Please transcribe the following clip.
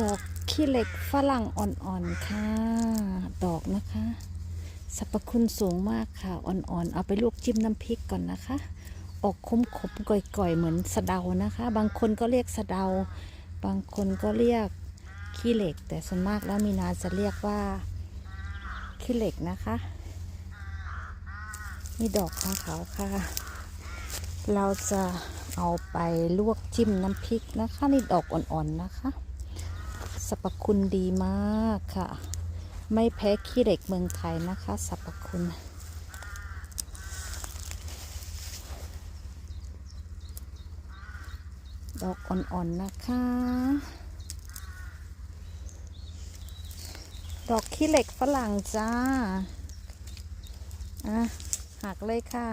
ดอกขี้เหล็กฝรั่งอ่อนๆค่ะ ดอกนะคะสรรพคุณสูงมากค่ะ อ่อนๆ เอาไปลวกจิ้มน้ำพริกก่อนนะคะ ออกขมๆก่อยๆ เหมือนสะเดานะคะ บางคนก็เรียกสะเดา บางคนก็เรียกขี้เหล็ก แต่ส่วนมากแล้วมีนาจะเรียกว่าขี้เหล็กนะคะนี่ดอกของเขาค่ะ เราจะเอาไปลวกจิ้มน้ำพริกนะคะ นี่ดอกอ่อนๆ นะคะ สรรพคุณดีมากค่ะ ไม่แพ้ขี้เหล็กเมืองไทยนะคะสรรพคุณดอกอ่อนๆนะคะ ดอกขี้เหล็กฝรั่งจ้า อะหักเลยค่ะ